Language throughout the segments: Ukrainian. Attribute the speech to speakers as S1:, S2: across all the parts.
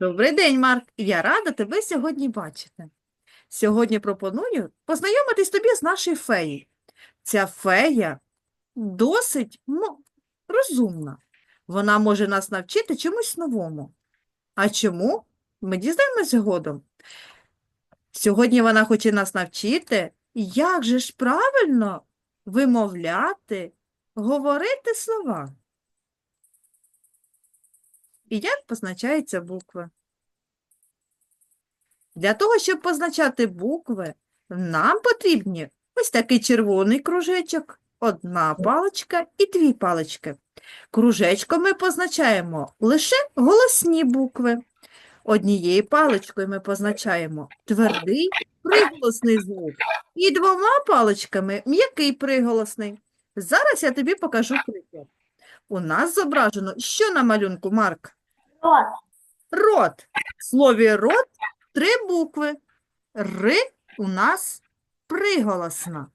S1: Добрий день, Марк. Я рада тебе сьогодні бачити. Сьогодні пропоную познайомитись тобі з нашою феєю. Ця фея досить ну, розумна. Вона може нас навчити чомусь новому. А чому? Ми дізнаємося згодом. Сьогодні вона хоче нас навчити, як же ж правильно вимовляти, говорити слова. І як позначаються букви. Для того, щоб позначати букви, нам потрібні ось такий червоний кружечок, одна паличка і дві палички. Кружечком ми позначаємо лише голосні букви. Однією паличкою ми позначаємо твердий приголосний звук. І двома паличками м'який приголосний. Зараз я тобі покажу приклад. У нас зображено, що на малюнку, Марк?
S2: Рот.
S1: Рот. В слові рот три букви. Р у нас приголосна.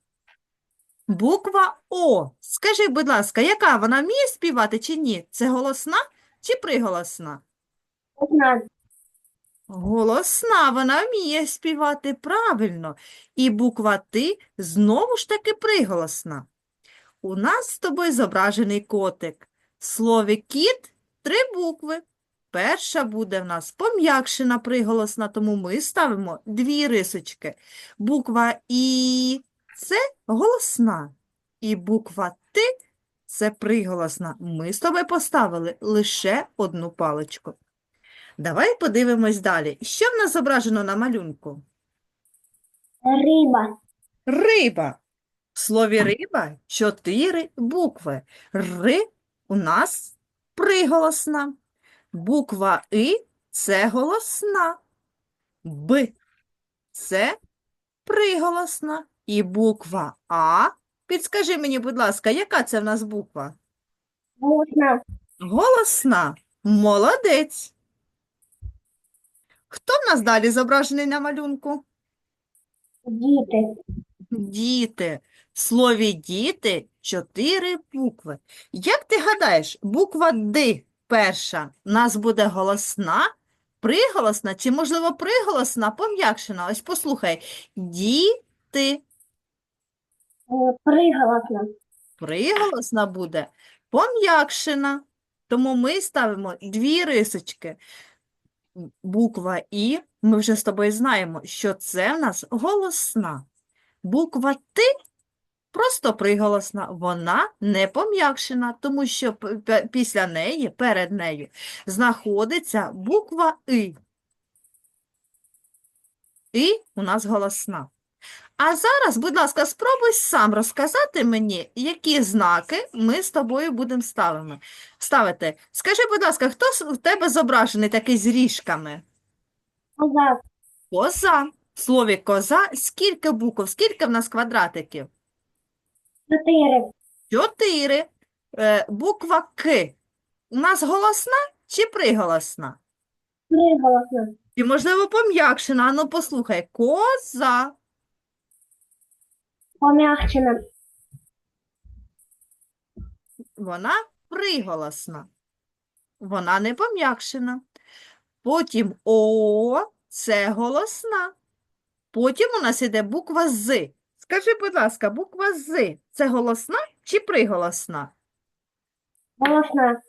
S1: Буква О. Скажи, будь ласка, яка вона вміє співати чи ні? Це голосна чи приголосна?
S2: Одна.
S1: Голосна, вона вміє співати правильно. І буква Т знову ж таки приголосна. У нас з тобою зображений котик. В слові кіт три букви. Перша буде в нас пом'якшена приголосна, тому ми ставимо дві рисочки. Буква І це голосна. І буква Т це приголосна. Ми з тобою поставили лише одну паличку. Давай подивимось далі. Що в нас зображено на малюнку?
S2: Риба.
S1: Риба. В слові риба чотири букви. Р у нас приголосна. Буква И це голосна. Б це приголосна. І буква А. Підскажи мені, будь ласка, яка це в нас буква?
S2: Голосна.
S1: Голосна. Молодець. Хто в нас далі зображений на малюнку?
S2: Діти.
S1: Діти. В слові діти чотири букви. Як ти гадаєш, буква Д перша у нас буде голосна, приголосна чи, можливо, приголосна, пом'якшена? Ось послухай. Діти.
S2: Е, Приголосна.
S1: Приголосна буде пом'якшена. Тому ми ставимо дві рисочки. Буква І, ми вже з тобою знаємо, що це в нас голосна. Буква Т просто приголосна, вона не пом'якшена, тому що після неї, перед нею, знаходиться буква И. І у нас голосна. А зараз, будь ласка, спробуй сам розказати мені, які знаки ми з тобою будемо ставити. Скажи, будь ласка, хто в тебе зображений такий з ріжками?
S2: Козак.
S1: Коза. В слові коза скільки букв, скільки в нас квадратиків?
S2: Чотири.
S1: Чотири. Е, буква К. У нас голосна чи приголосна?
S2: Приголосна.
S1: Чи, можливо, пом'якшена? Ану, послухай. Коза.
S2: Пом'якчена.
S1: Вона приголосна. Вона не пом'якшена. Потім О це голосна. Потім у нас іде буква З. Скажи, будь ласка, буква З це голосна чи приголосна?
S2: Голосна.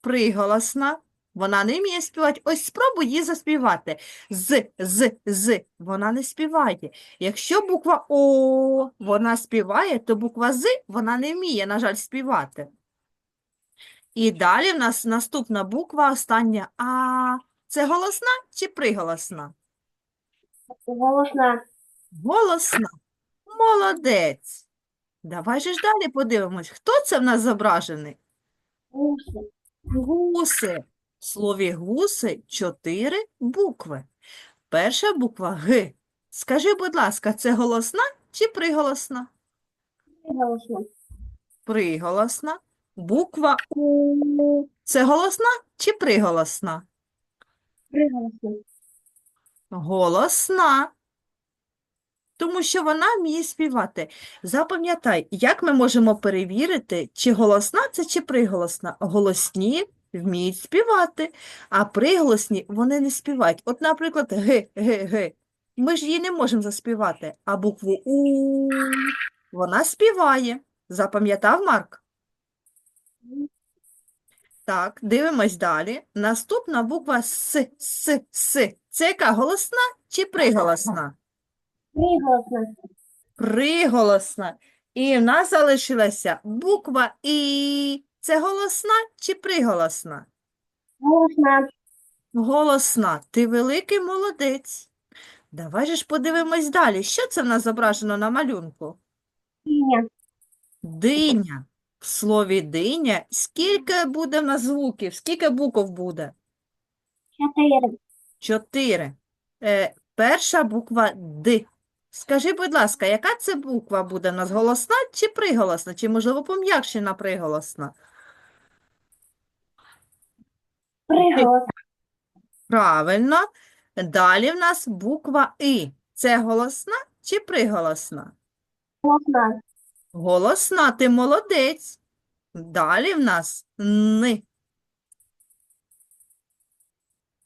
S1: Приголосна. Вона не вміє співати. Ось спробуй її заспівати. З, з, з. Вона не співає. Якщо буква О вона співає, то буква З вона не вміє, на жаль, співати. І далі в нас наступна буква, остання А. Це голосна чи приголосна?
S2: Голосна.
S1: Голосна. Молодець. Давай же ж далі подивимось, хто це в нас зображений?
S2: Гуси.
S1: Гуси. В слові гуси чотири букви. Перша буква Г. Скажи, будь ласка, це голосна чи приголосна?
S2: Приголосна.
S1: Приголосна. Буква У. Це голосна чи приголосна?
S2: Приголосна.
S1: Голосна. Тому що вона вміє співати. Запам'ятай, як ми можемо перевірити, чи голосна це чи приголосна. Голосні вміють співати, а приголосні вони не співають. От, наприклад, г, г, г. Ми ж її не можемо заспівати, а букву У вона співає. Запам'ятав, Марк? Так, дивимось далі. Наступна буква С, С, С. Це яка голосна чи приголосна?
S2: Приголосна.
S1: Приголосна. І в нас залишилася буква І. Це голосна чи приголосна?
S2: Голосна.
S1: Голосна. Ти великий молодець. Давай же ж подивимось далі. Що це в нас зображено на малюнку?
S2: Синя.
S1: Диня. В слові диня скільки буде в нас звуків? Скільки букв буде?
S2: Чотири.
S1: Чотири. Е, перша буква Д. Скажи, будь ласка, яка це буква буде в нас голосна чи приголосна? Чи, можливо, пом'якшена приголосна?
S2: Приголосна.
S1: Правильно. Далі в нас буква І. Це голосна чи приголосна?
S2: Голосна.
S1: Голосна, ти молодець. Далі в нас Н.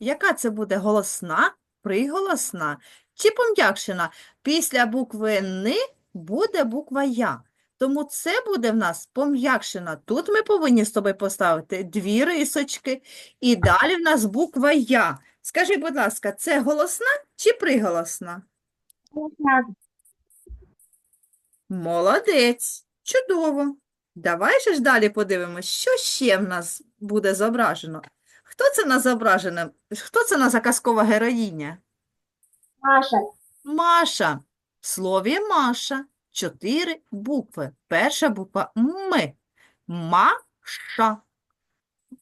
S1: Яка це буде голосна, приголосна чи пом'якшена? Після букви Н буде буква Я. Тому це буде в нас пом'якшена. Тут ми повинні з тобою поставити дві рисочки. І далі в нас буква Я. Скажи, будь ласка, це голосна чи приголосна?
S2: Голосна.
S1: Молодець. Чудово. Давай же ж далі подивимось, що ще в нас буде зображено. Хто це в нас зображено? Хто це наша казкова героїня?
S2: Маша.
S1: Маша. В слові Маша чотири букви. Перша буква М. Маша.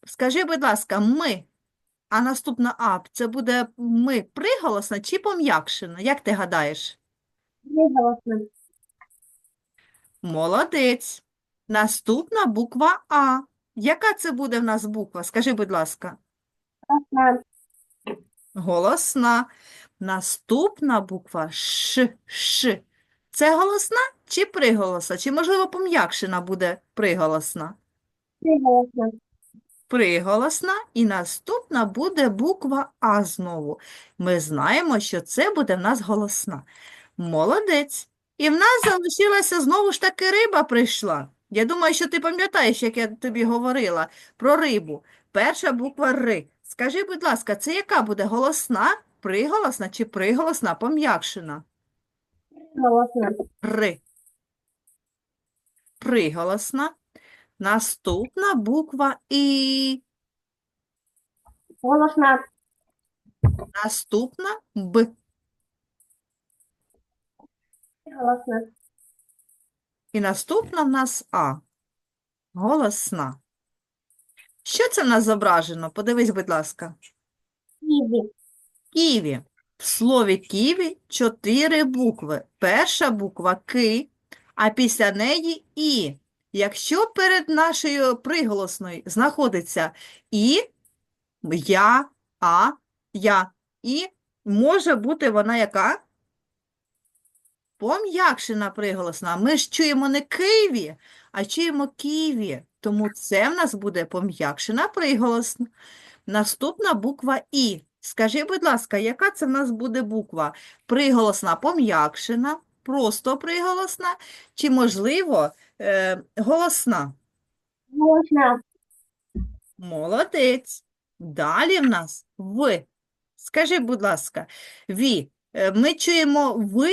S1: Скажи, будь ласка, ми. А наступна А, це буде ми приголосна чи пом'якшена? Як ти гадаєш?
S2: Приголосна.
S1: Молодець. Наступна буква А. Яка це буде в нас буква? Скажи, будь ласка.
S2: Голосна.
S1: Голосна. Наступна буква Ш. Ш. Це голосна чи приголосна? Чи, можливо, пом'якшена буде приголосна?
S2: Приголосна.
S1: Приголосна. І наступна буде буква А знову. Ми знаємо, що це буде в нас голосна. Молодець. І в нас залишилася знову ж таки риба прийшла. Я думаю, що ти пам'ятаєш, як я тобі говорила про рибу. Перша буква Р. Скажи, будь ласка, це яка буде голосна, приголосна чи приголосна, пом'якшена?
S2: Голосна.
S1: Р. Приголосна. Наступна буква І.
S2: Голосна.
S1: Наступна Б.
S2: Приголосна.
S1: І наступна в нас А. Голосна. Що це в нас зображено? Подивись, будь ласка.
S2: Ківі.
S1: Ківі. В слові ківі чотири букви. Перша буква К, а після неї І. Якщо перед нашою приголосною знаходиться І, Я, А, Я, І, може бути вона яка? Пом'якшена приголосна. Ми ж чуємо не Києві, а чуємо Києві. Тому це в нас буде пом'якшена приголосна. Наступна буква І. Скажи, будь ласка, яка це в нас буде буква? Приголосна пом'якшена, просто приголосна, чи, можливо, е, голосна?
S2: Голосна.
S1: Молодець. Далі в нас В. Скажи, будь ласка, Ві. Е, Ми чуємо ви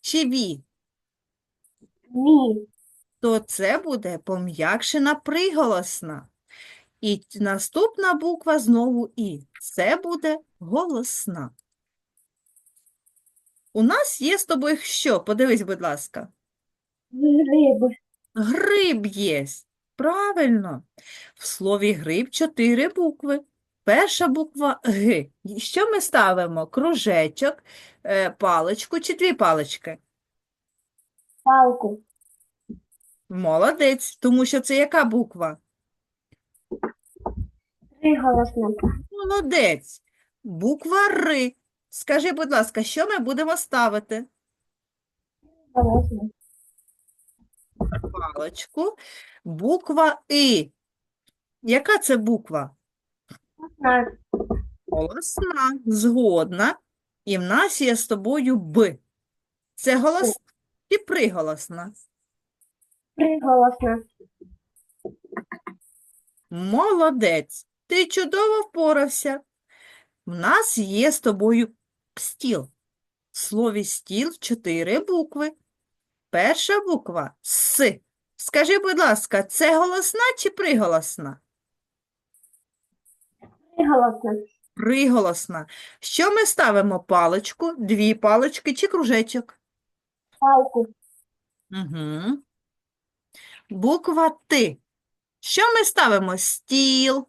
S1: чи ві?
S2: Ві.
S1: то це буде пом'якшена приголосна. І наступна буква знову І. Це буде голосна. У нас є з тобою що? Подивись, будь ласка.
S2: Гриб.
S1: Гриб є. Правильно. В слові гриб чотири букви. Перша буква Г. Що ми ставимо? Кружечок, е, паличку чи дві палички?
S2: Палку.
S1: Молодець, тому що це яка буква?
S2: Приголосна.
S1: Молодець. Буква Р. Скажи, будь ласка, що ми будемо ставити?
S2: Голосна.
S1: Паличку. Буква І. Яка це буква?
S2: Голосна.
S1: Голосна, згодна. І в нас є з тобою Б. Це голосна чи приголосна?
S2: Приголосна.
S1: Молодець. Ти чудово впорався. В нас є з тобою стіл. В слові стіл чотири букви. Перша буква С. Скажи, будь ласка, це голосна чи приголосна?
S2: Приголосна.
S1: Приголосна. Що ми ставимо? Паличку, дві палички чи кружечок?
S2: Палку.
S1: Угу. Буква Т. Що ми ставимо? Стіл,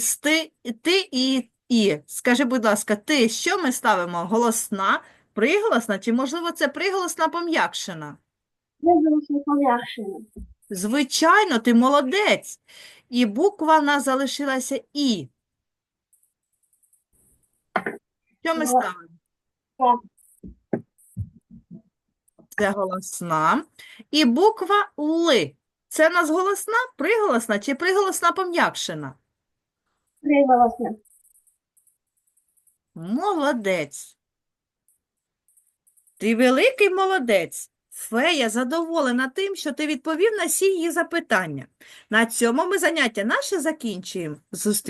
S1: сти, ти і і. Скажи, будь ласка, ти, що ми ставимо? Голосна, приголосна, чи, можливо, це приголосна пом'якшена?
S2: Приголосна пом'якшена.
S1: Звичайно, ти молодець. І буква в нас залишилася І. Що ми ставимо? Це голосна. І буква Л. Це в нас голосна, приголосна чи приголосна пом'якшена?
S2: Приголосна.
S1: Молодець. Ти великий молодець. Фея задоволена тим, що ти відповів на всі її запитання. На цьому ми заняття наше закінчуємо. Зустрінемося.